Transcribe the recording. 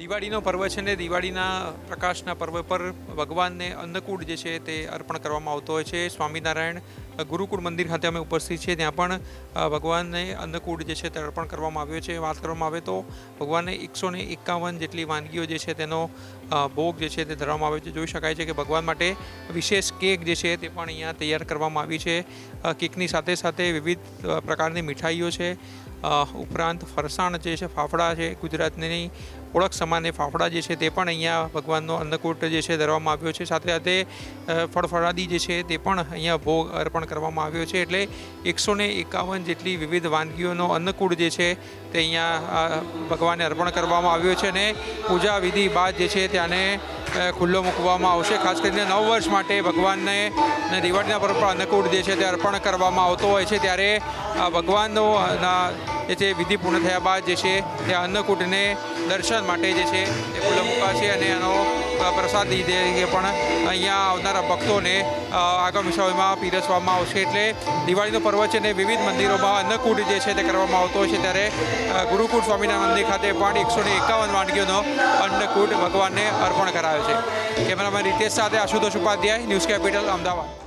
દિવાળીનો પર્વ છે ને દિવાળીના પ્રકાશના પર્વ પર ભગવાનને અન્નકૂટ જે છે તે અર્પણ કરવામાં આવતો હોય છે. સ્વામિનારાયણ ગુરુકુળ મંદિર ખાતે અમે ઉપસ્થિત છીએ. ત્યાં પણ ભગવાનને અન્નકૂટ જે છે તે અર્પણ કરવામાં આવ્યો છે. વાત કરવામાં આવે તો ભગવાનને એકસો ને એકાવન જેટલી વાનગીઓ જે છે તેનો ભોગ જે છે તે ધરવામાં આવ્યો છે. જોઈ શકાય છે કે ભગવાન માટે વિશેષ કેક જે છે તે પણ અહીંયા તૈયાર કરવામાં આવી છે. કેકની સાથે સાથે વિવિધ પ્રકારની મીઠાઈઓ છે. ઉપરાંત ફરસાણ જે છે, ફાફડા છે, ગુજરાતની ઓળખ સમાન એ ફાફડા જે છે તે પણ અહીંયા ભગવાનનો અન્નકૂટ જે છે ધરવામાં આવ્યો છે. સાથે સાથે ફળફળાદી જે છે તે પણ અહીંયા ભોગ અર્પણ કરવામાં આવ્યો છે એટલે એકસો ને એકાવન જેટલી વિવિધ વાનગીઓનો અન્નકૂટ જે છે તે અહીંયા ભગવાનને અર્પણ કરવામાં આવ્યો છે અને પૂજા વિધિ બાદ જે છે ત્યાંને ખુલ્લો મૂકવામાં આવશે. ખાસ કરીને નવ વર્ષ માટે ભગવાનને અને દિવાળીના પર અન્નકૂટ જે છે તે અર્પણ કરવામાં આવતો હોય છે. ત્યારે ભગવાનનો જે છે વિધિ પૂર્ણ થયા બાદ જે છે તે અન્નકૂટને દર્શન માટે જે છે તે ખુલ્લો મૂકાશે અને એનો પ્રસાદ તરીકે પણ અહીંયા આવનારા ભક્તોને આગામી સમયમાં પીરસવામાં આવશે એટલે દિવાળીનો પર્વ છે ને વિવિધ મંદિરોમાં અન્નકૂટ જે છે તે કરવામાં આવતો હોય છે ત્યારે ગુરુકૂટ સ્વામિનારાયણ મંદિર ખાતે પણ એકસો ને એકાવન વાનગીઓનો અન્નકૂટ ભગવાનને અર્પણ કરાયો છે. કેમેરામેન રીતેશ સાથે આશુતોષ ઉપાધ્યાય, ન્યૂઝ કેપિટલ, અમદાવાદ.